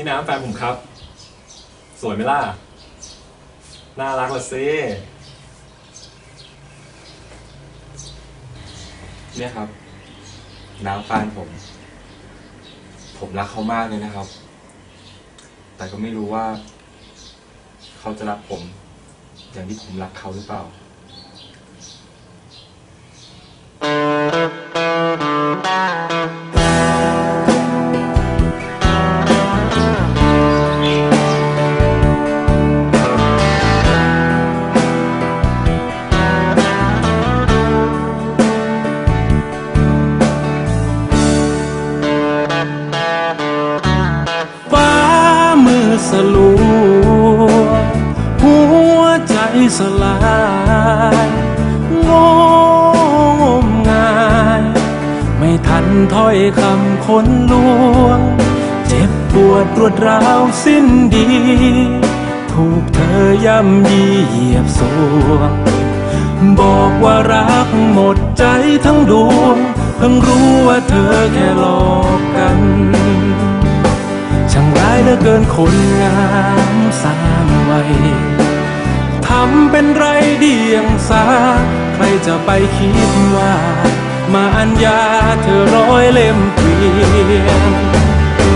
นี่น้ำแฟนผมครับ สวยไหมล่ะ น่ารักละสิเนี่ยครับ น้ำแฟนผม ผมรักเขามากเลยนะครับ แต่ก็ไม่รู้ว่า เขาจะรักผม อย่างที่ผมรักเขาหรือเปล่า สลัวหัวใจสลายงมงายไม่ทันถ้อยคำคนลวง เจ็บปวดรวดร้าวสิ้นดี ถูกเธอย่ำยีเหยียบสวง บอกว่ารักหมดใจทั้งดวง เพิ่งรู้ว่าเธอแค่หลอกกัน ช่างร้ายเหลือเกินคนงามสามวัยทำเป็นไรเดียงสา ใครจะไปคิดว่า มาอัญญาเธอร้อยเล่มเกวียน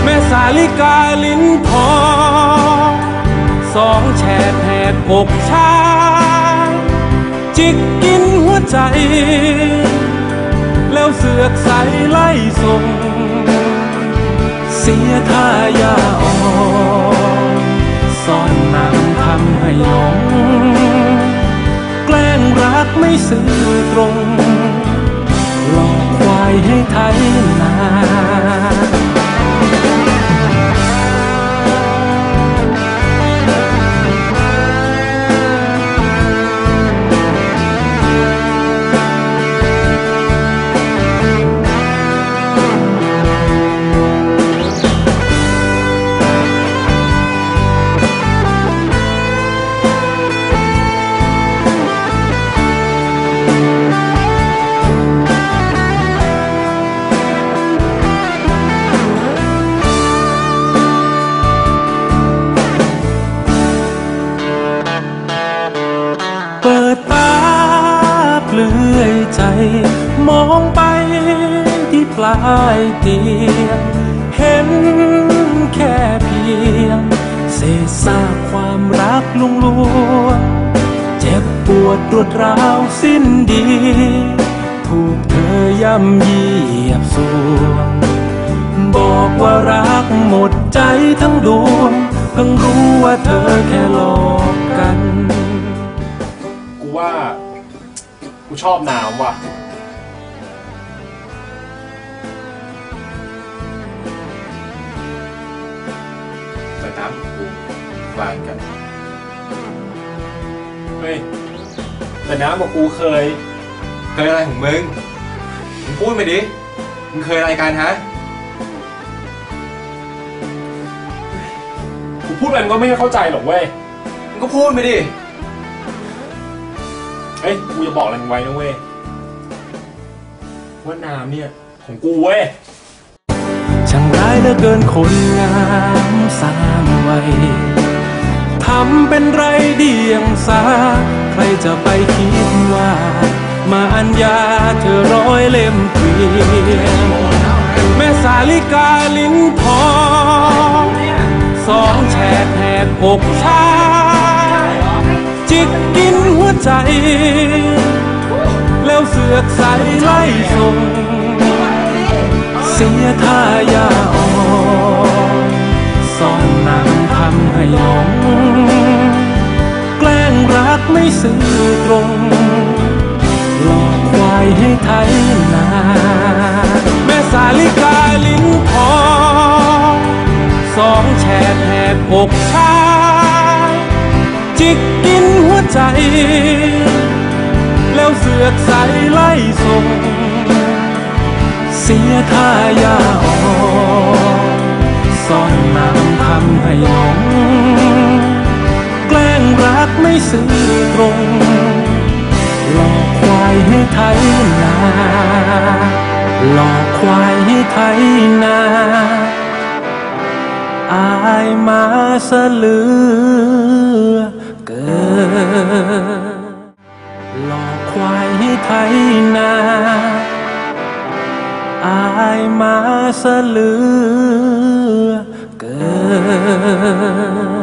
แม่สาลิกาลิ้นทองสองแฉกแหกอกชายจิกกินหัวใจ แล้วเสือกใสไล่ส่ง เสียท่ายาอ่อนซ่อนนางทำให้หลง แกล้งรักไม่ซื่อตรง หลอกควายให้ไทยนา มองไปที่ปลายเตียง เห็นแค่เพียง เศษซากความรักลุงลวงเจ็บปวดรวดร้าวสิ้นดี ถูกเธอย่ำยีเหยียบสวงบอกว่ารักหมดใจทั้งดวง เพิ่งรู้ว่าเธอแค่หลอกกัน กูว่า กูชอบน้ำว่ะ แฟนกัน เฮ้ย แต่น้ำบอกกูเคย เคยอะไรของมึง มึงพูดมาดิ มึงเคยอะไรกันฮะ กูพูดไปมันก็ไม่เข้าใจหรอกเว้ย มึงก็พูดมาดิ เฮ้ย กูจะบอกอะไรมึงไว้นะเว้ย ว่าน้ำเนี่ย ของกูเว้ยช่างร้ายเหลือเกินคนงามสามวัย ทำเป็นไรเดียงสา ใครจะไปคิดว่า มาอัญญาเธอร้อยเล่มเกวียนแม่สาลิกาลิ้นทองสองแฉกแหกอกชา จิกกินหัวใจ แล้วเสือกใสไล่ส่งเสียท่ายาอ่อน อกชายจิกกินหัวใจ แล้วเสือกใสไล่ส่ง เสียท่ายาอ่อนซ่อนน้ำทำให้หลง แกล้งรักไม่ซื่อตรง หลอกควายให้ไทยนา หลอกควายให้ไทยนา อายมาสลือเกินหลอกควายให้ไทยนาอายมาสลือเกิน